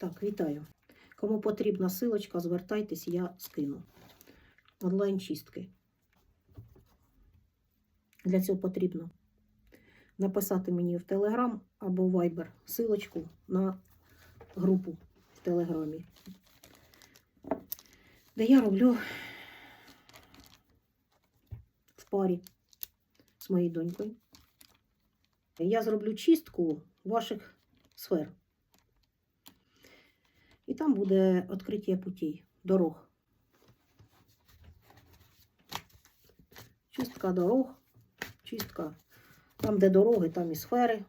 Так, вітаю. Кому потрібна силочка, звертайтесь, я скину. Онлайн-чистки. Для цього потрібно написати мені в Telegram або Viber силочку на групу в Телеграмі, де я роблю в парі з моєю донькою. Я зроблю чистку ваших сфер. І там буде відкриття путей, дорог. Чистка дорог, чистка там, де дороги, там і сфери.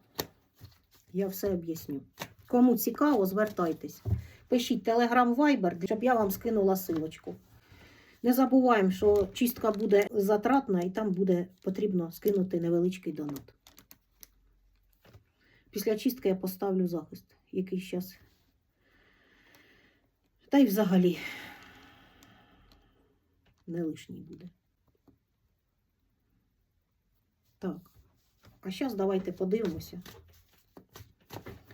Я все об'ясню. Кому цікаво, звертайтесь. Пишіть Telegram Viber, щоб я вам скинула силочку. Не забуваємо, що чистка буде затратна і там буде потрібно скинути невеличкий донат. Після чистки я поставлю захист, який зараз. Та й взагалі не лишній буде. Так. А зараз давайте подивимося.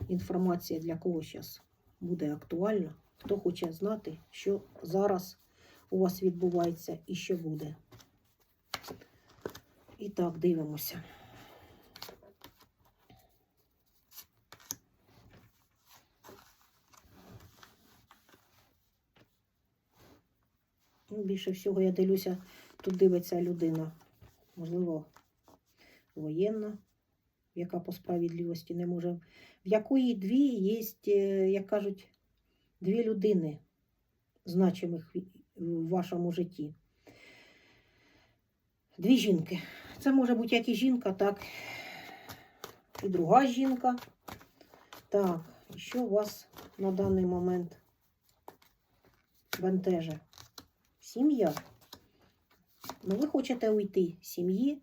Інформація для кого зараз буде актуальна. Хто хоче знати, що зараз у вас відбувається і що буде. І так, дивимося. Ну, Більше всього я дивлюся, тут дивиться людина, можливо, воєнна, яка по справедливості не може. В якої дві є, е, як кажуть, дві людини значимих в- вашому житті. Дві жінки. Це може бути як і жінка, так і друга жінка. Так, що у вас на даний момент бентеже? Сім'я. Ну, ви хочете уйти з сім'ї.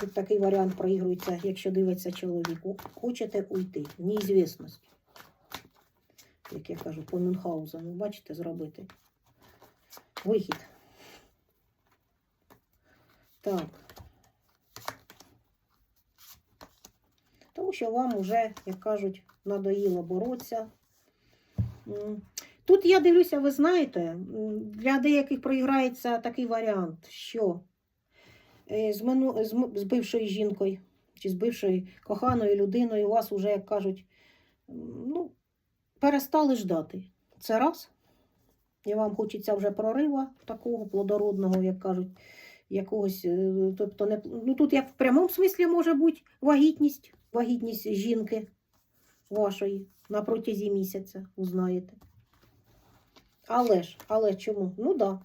Тут такий варіант проігрується, якщо дивиться чоловіку. Хочете уйти в неізвісність. Як я кажу, по Мюнхгаузену, бачите, зробити. Вихід. Так. Тому що вам вже, як кажуть, надоїло боротися. Тут я дивлюся, ви знаєте, для деяких проіграється такий варіант, що е, з, мину, з, з бившою жінкою чи з бившою коханою людиною вас уже, як кажуть, ну, перестали ждати. Це раз. І вам хочеться вже прорива такого плодородного, як кажуть, якогось. е, Тобто, не, ну тут як в прямому смислі може бути вагітність, вагітність жінки вашої на протязі місяця, узнаєте. Але ж, але чому? Ну так. Да.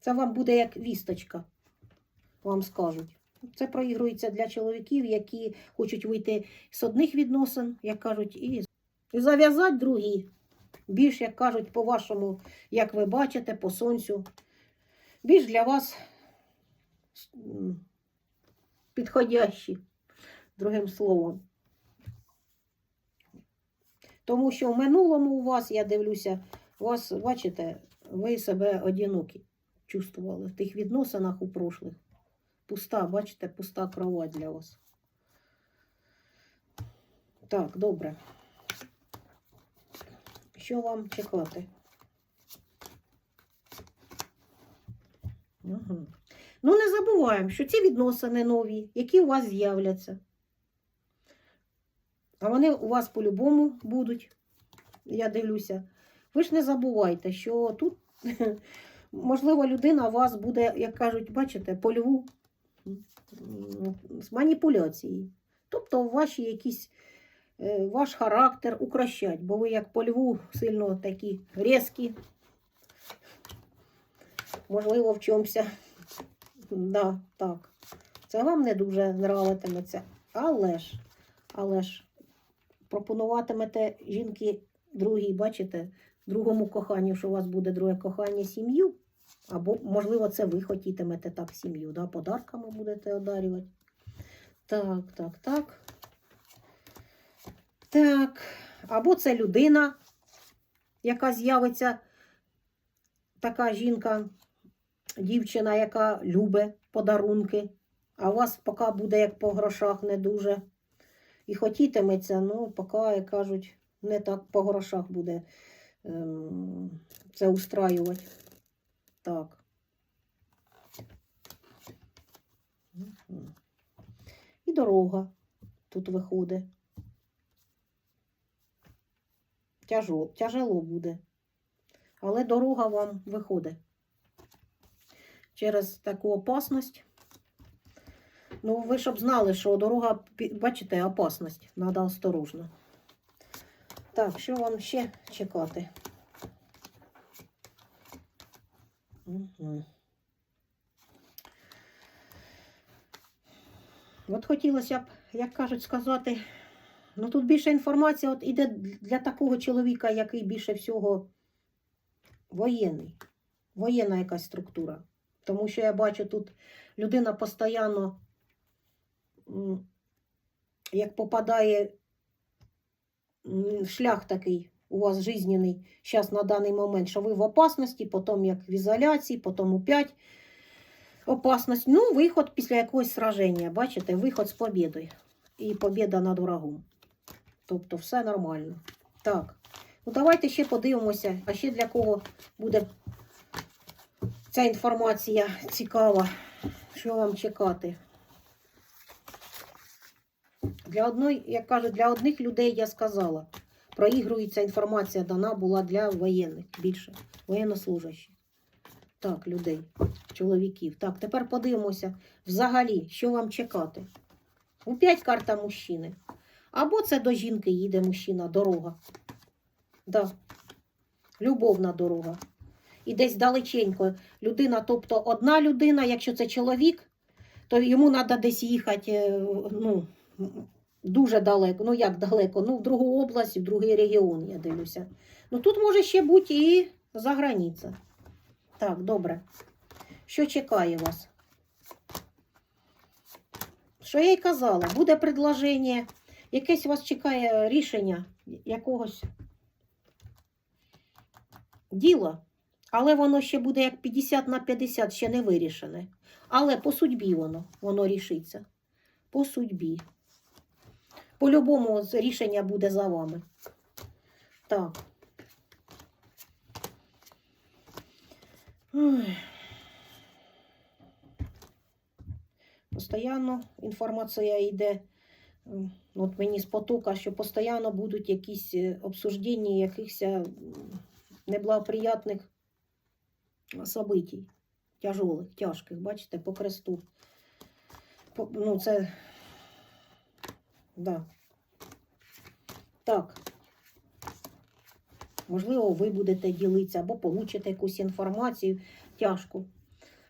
Це вам буде як вісточка, вам скажуть. Це проігрується для чоловіків, які хочуть вийти з одних відносин, як кажуть, і, зав'язати другі. Більш, як кажуть, по-вашому, як ви бачите, по сонцю. Більш для вас підходящі, другим словом. Тому що в минулому у вас, я дивлюся, у вас, бачите, ви себе одинокі чувствували в тих відносинах у прошлих. Пуста, бачите, пуста кровать для вас. Так, добре. Що вам чекати? Угу. Ну, не забуваємо, що ці відносини нові, які у вас з'являться. А вони у вас по-любому будуть, я дивлюся. Ви ж не забувайте, що тут, можливо, людина вас буде, як кажуть, бачите, по льву з маніпуляцією. Тобто ваші якісь, е, ваш характер укращать, бо ви як по льву сильно такі різкі, можливо, в чомусь. Да, так. Це вам не дуже нравитиметься. Але ж, але ж, пропонуватимете жінки другій, бачите, другому коханню, що у вас буде друге кохання сім'ю. Або, можливо, це ви хотітимете так сім'ю, да? подарками будете одарювати. Так, так, так. Так. Або це людина, яка з'явиться, така жінка, дівчина, яка любить подарунки, а у вас поки буде як по грошах не дуже. І хотітиметься, ну, поки, як кажуть, не так по грошах буде ем, це устраювати. Так. І дорога тут виходить. Тяжо, тяжело буде. Але дорога вам виходить. Через таку опасність. Ну, ви щоб знали, що дорога, бачите, опасність. Треба осторожно. Так, що вам ще чекати? Угу. От хотілося б, як кажуть, сказати, ну тут більше інформації от іде для такого чоловіка, який більше всього воєнний. Воєнна якась структура. Тому що я бачу, тут людина постійно, як попадає шлях такий у вас жизненний, зараз на даний момент, що ви в опасності, потім як в ізоляції, потім опять опасність. Ну, виход після якогось сраження, бачите, виход з побідою. І побіда над врагом. Тобто все нормально. Так, ну давайте ще подивимося, а ще для кого буде ця інформація цікава. Що вам чекати? Для одної, як кажуть, для одних людей я сказала. Проігрується інформація дана була для воєнних більше, воєннослужащих. Так, людей, чоловіків. Так, тепер подивимося взагалі, що вам чекати. У п'ять карта мужчини. Або це до жінки їде мужчина, дорога. Да. Любовна дорога. І десь далеченько людина, тобто одна людина, якщо це чоловік, то йому треба десь їхати, е, ну, дуже далеко. Ну як далеко? Ну, в другу область, в другий регіон, я дивлюся. Ну тут може ще бути і за границя. Так, добре. Що чекає вас? Що я й казала, буде предложення, якесь вас чекає рішення якогось діла, але воно ще буде як 50 на 50, ще не вирішене. Але по судьбі воно, воно рішиться. По судьбі. По-любому рішення буде за вами. Так. Постоянно інформація йде. От мені з потока, що постійно будуть якісь е, обсуждення якихось неблагоприятних событий. Тяжелих, тяжких, бачите, по кресту. По, ну, це. Да. Так. Можливо, ви будете ділитися або получите якусь інформацію тяжку.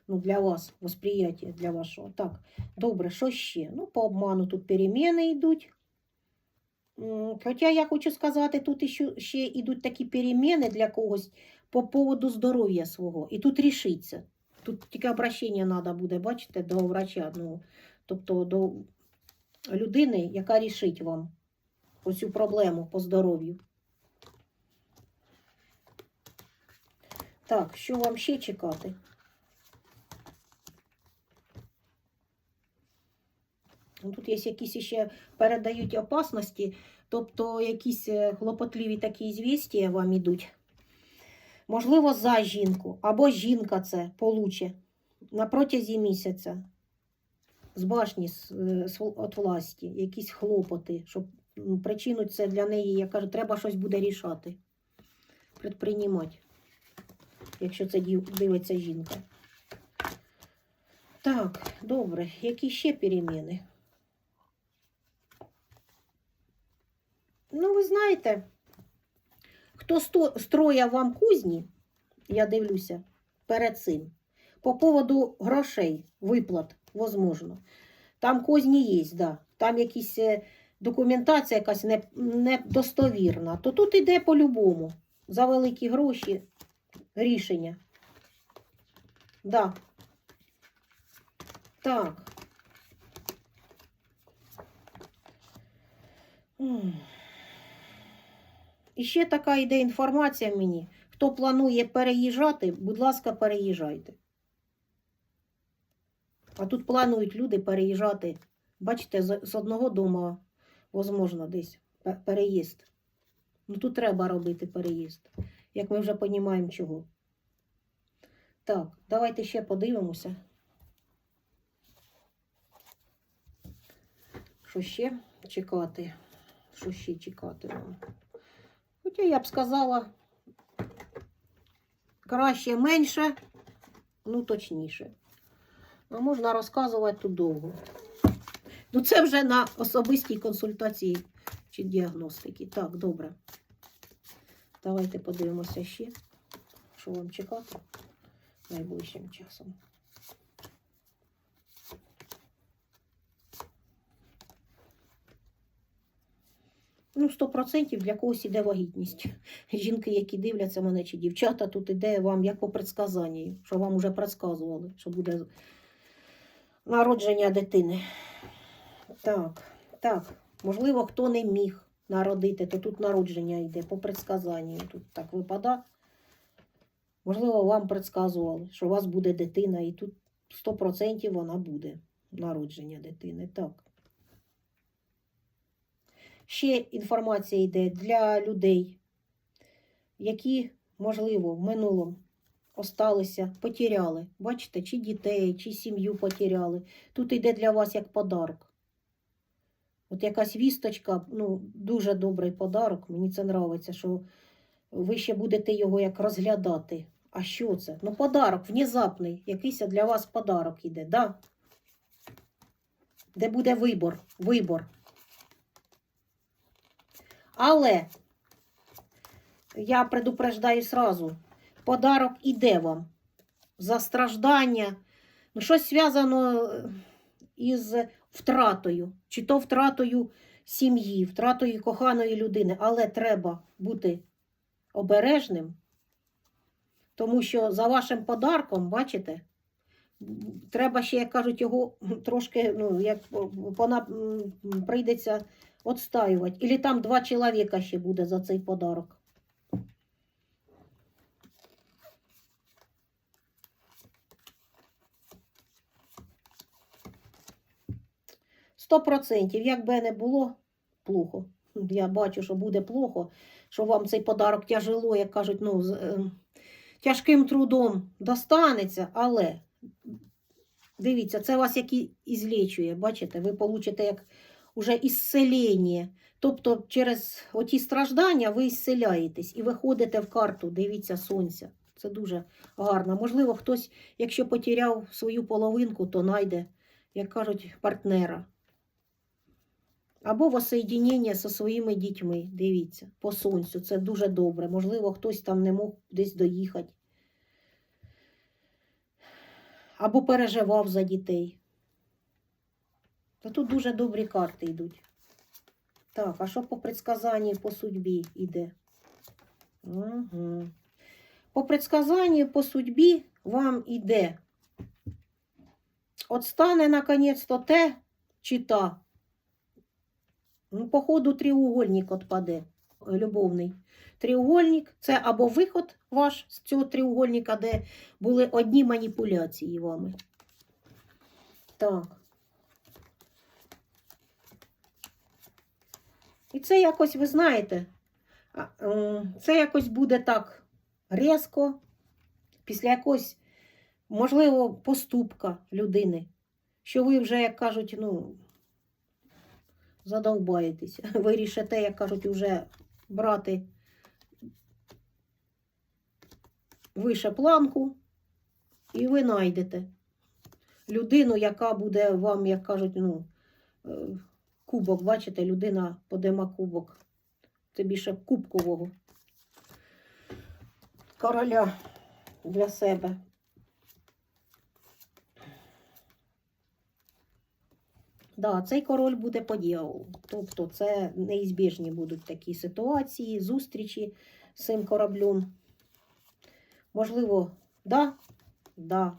Ну, для вас, восприяття для вашого. Так, добре, що ще? Ну, по обману тут переміни йдуть. Хоча я хочу сказати, тут ще, йдуть такі переміни для когось по поводу здоров'я свого. І тут рішиться. Тут тільки обращення треба буде, бачите, до врача. Ну, тобто до людини, яка рішить вам оцю проблему по здоров'ю. Так, що вам ще чекати? Ну, Тут є якісь ще передають опасності, тобто якісь е, хлопотливі такі звістія вам ідуть. Можливо, за жінку, або жінка це получе на протязі місяця з башні е, от власті, якісь хлопоти, щоб ну, причину це для неї, я кажу, треба щось буде рішати, предприймати, якщо це дивиться жінка. Так, добре, які ще переміни? Ну, ви знаєте, хто сто, строяв вам кузні, я дивлюся, перед цим, по поводу грошей, виплат, возможно. Там козні є, да. Там якісь е, документація якась не, недостовірна, то тут іде по-любому. За великі гроші рішення. Да. Так. І ще така йде інформація мені. Хто планує переїжджати, будь ласка, переїжджайте. А тут планують люди переїжджати, бачите, з, одного дому Возможно, десь переїзд. Ну тут треба робити переїзд, як ми вже розуміємо, чого. Так, давайте ще подивимося. Що ще чекати? Що ще чекати вам? Хоча я б сказала, краще менше, ну точніше. А можна розказувати тут довго. Ну, це вже на особистій консультації чи діагностики. Так, добре. Давайте подивимося ще, що вам чекати найближчим часом. Ну, 100% для когось іде вагітність. Жінки, які дивляться мене, чи дівчата, тут іде вам як по предсказанню, що вам вже предсказували, що буде народження дитини. Так, так. Можливо, хто не міг народити, то тут народження йде по предсказанню. Тут так випада. Можливо, вам предсказували, що у вас буде дитина, і тут 100% вона буде народження дитини. Так. Ще інформація йде для людей, які, можливо, в минулому осталися, потеряли. Бачите, чи дітей, чи сім'ю потеряли. Тут йде для вас як подарок. От якась вісточка, ну, дуже добрий подарок. Мені це подобається, що ви ще будете його як розглядати. А що це? Ну, подарок, внезапний, якийсь для вас подарок іде, да? Де буде вибор, вибор. Але я предупреждаю сразу, подарок іде вам за страждання, ну, щось зв'язано е, із втратою, чи то втратою сім'ї, втратою коханої людини, але треба бути обережним, тому що за вашим подарком, бачите, треба ще, як кажуть, його трошки, ну, як вона прийдеться отстаювати. Ілі там два чоловіка ще буде за цей подарок. Сто процентів, як би не було, плохо. Я бачу, що буде плохо, що вам цей подарок тяжело, як кажуть, ну, е, тяжким трудом достанеться, але дивіться, це вас як і ізлічує, бачите, ви получите як уже ісцелення. Тобто через оті страждання ви ісцеляєтесь і виходите в карту, дивіться сонця. Це дуже гарно. Можливо, хтось, якщо потеряв свою половинку, то знайде, як кажуть, партнера. Або воссоєдінення зі своїми дітьми. Дивіться, по сонцю. Це дуже добре. Можливо, хтось там не мог десь доїхати. Або переживав за дітей. Та тут дуже добрі карти йдуть. Так, а що по предсказанню по судьбі йде? Угу. По предсказанню по судьбі вам іде. От стане, наконець-то, те чи та. Ну, походу, треугольник отпаде, любовний. Треугольник це або виход ваш з цього треугольника, де були одні маніпуляції вами. Так. І це якось, ви знаєте, ем, це якось буде так різко, після якогось, можливо, поступка людини, що ви вже, як кажуть, ну, задовбаєтесь. Вирішите, як кажуть, вже брати вище планку, і ви знайдете людину, яка буде вам, як кажуть, ну, е, кубок, бачите, людина подима кубок. Це більше кубкового короля для себе. Да, цей король буде по дьяволу. Тобто це неізбіжні будуть такі ситуації, зустрічі з цим кораблем. Можливо, да, да.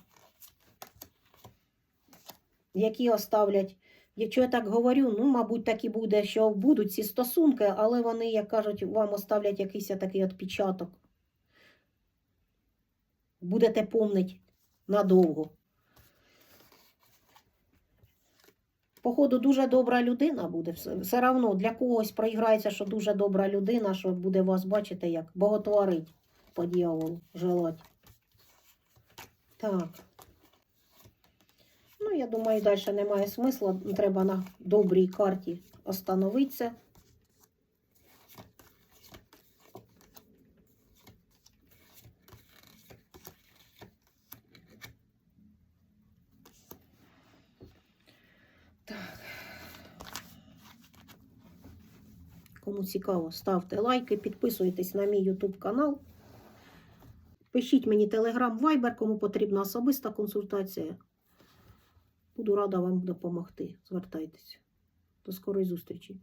Які оставлять Якщо я так говорю, ну, мабуть, так і буде, що будуть ці стосунки, але вони, як кажуть, вам оставлять якийсь такий відпечаток. Будете помнити надовго. Походу, дуже добра людина буде. Все, одно для когось проіграється, що дуже добра людина, що буде вас бачити, як боготворить по дьяволу, желать. Так. Ну, я думаю, далі немає смисла. Треба на добрій карті остановитися. Кому цікаво, ставте лайки, підписуйтесь на мій YouTube канал. Пишіть мені Telegram, Viber, кому потрібна особиста консультація. Буду рада вам допомогти. Звертайтеся. До скорої зустрічі.